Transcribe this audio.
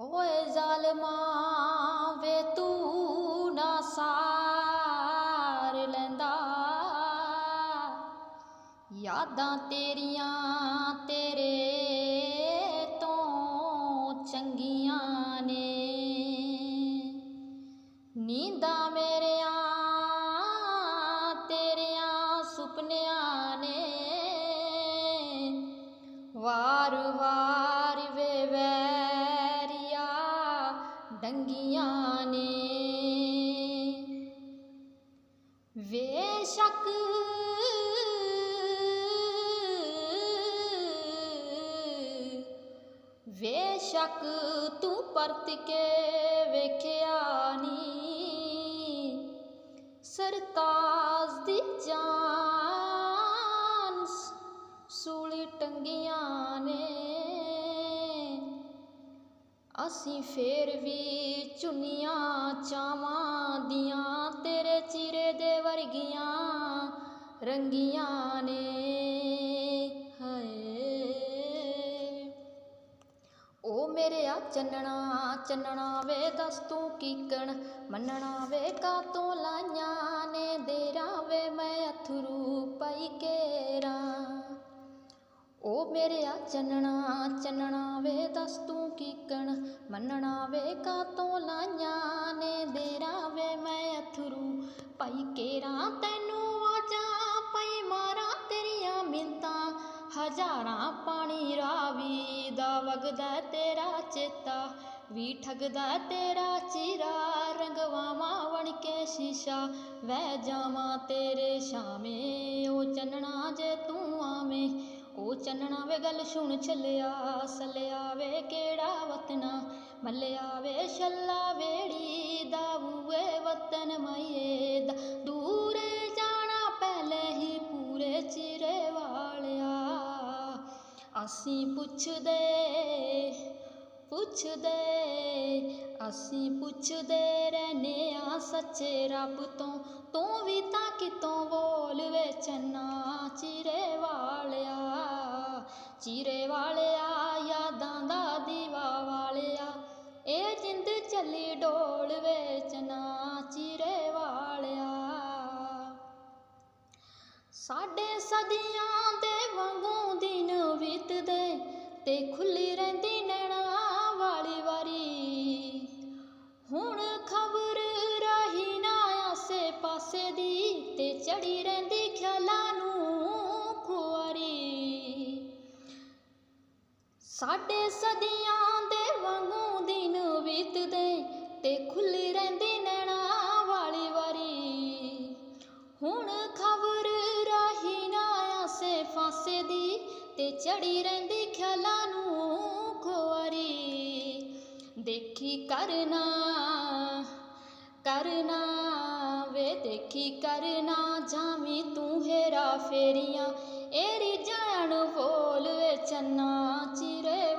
ਓਏ ਜ਼ਾਲਮਾ ਵੇ ਤੂੰ ਨਾ ਸਾਰ ਲੈਂਦਾ। ਯਾਦਾਂ ਤੇਰੀਆਂ ਵੇਸ਼ੱਕ ਵੇਸ਼ੱਕ ਤੂੰ ਪਰਤ ਕੇ ਵੇਖਿਆ ਨੀ। ਸਰਤਾਜ ਦੀ ਜਾਨ ਸੂਲੀ ਟੰਗੀਆਂ ਨੇ। ਅਸੀਂ ਫੇਰ ਵੀ ਚੁੰਨੀਆਂ ਚਾਵਾਂ ਦੀਆਂ ਵਰਗੀਆਂ ਰੰਗੀਆਂ ਨੇ, ਹਾਏ। ਓ ਮੇਰਿਆ ਚੰਨਣਾ ਚੰਨਣਾ ਵੇ ਦਸ ਤੂੰ ਕੀਕਣ ਮੰਨਣਾ ਵੇ ਕਾਤੋਂ ਲਾਈਆਂ ਨੇ ਦੇਰਾਂ ਵੇ ਮੈਂ ਅਥਰੂ ਪਾਈ ਕੇਰਾਂ। ਓ ਮੇਰਿਆ ਚੰਨਣਾ ਚੰਨਣਾ ਵੇ ਦਸ ਤੂੰ ਕੀਕਣ ਮੰਨਣਾ ਵੇ ਕਾਤੋਂ ਲਾਈਆਂ ਨੇ ਹਜ਼ਾਰਾਂ ਪਾਣੀ ਰਾਵੀ ਦਾ ਵਗਦਾ ਤੇਰਾ ਚੇਤਾ, ਵੀ ਠਗਦਾ ਤੇਰਾ ਚਿਹਰਾ ਰੰਗਵਾਵਾਂ ਬਣ ਕੇ ਸ਼ੀਸ਼ਾ, ਵਹਿ ਜਾਵਾਂ ਤੇਰੇ ਸ਼ਾਮੇ ਓ ਚੰਨਣਾ ਜੇ ਤੂੰ ਆਵੇਂ ਓ ਚੰਨਣਾ ਵੇ ਗੱਲ ਸੁਣ ਛੱਲਿਆ, ਸੱਲਿਆ ਵੇ ਕਿਹੜਾ ਵਤਨਾ, ਮੱਲਿਆ ਵੇ ਛੱਲਾ ਵੇੜੀ ਦਾ ਬੂਏ ਵਤਨ ਮਾਈਏ ਦਾ ਅਸੀਂ ਪੁੱਛਦੇ ਪੁੱਛਦੇ, ਅਸੀਂ ਪੁੱਛਦੇ ਰਹਨੇ ਆ ਸੱਚੇ ਰੱਬ ਤੋਂ, ਤੂੰ ਵੀ ਤਾਂ ਕਿਤੋਂ ਬੋਲ ਵੇ ਚੰਨਾ, ਚਿਰੇ ਵਾਲਿਆ, ਚਿਰੇ ਵਾਲੇ ਸਾਡੇ ਸਦੀਆਂ ਦੇ ਵਾਂਗੂ ਦਿਨ ਬੀਤਦੇ ਤੇ ਖੁੱਲੀ ਰਹਿੰਦੀ ਨੈਣਾ ਵਾਲੀ ਵਾਰੀ। ਹੁਣ ਖਬਰ ਰਹੀ ਨਾ ਆਸੇ ਪਾਸੇ ਦੀ ਤੇ ਚੜੀ ਰਹਿੰਦੀ ਖਿਆਲਾਂ ਨੂੰ ਖੁਆਰੀ। ਸਾਡੇ ਸਦੀਆਂ ਪਾਸੇ ਦੀ ਤੇ ਚੜੀ ਰਹਿੰਦੀ ਖਿਆਲਾਂ ਨੂੰ ਖੁਆਰੀ। ਦੇਖੀ ਕਰਨਾ ਕਰਨਾ ਵੇ, ਦੇਖੀ ਕਰਨਾ ਜਾਵੀਂ ਤੂੰ ਹੇਰਾ ਫੇਰੀਆਂ। ਏਰੀ ਜਾਣ ਬੋਲ ਵੇ, ਚੰਨਾ ਚਿਰੇ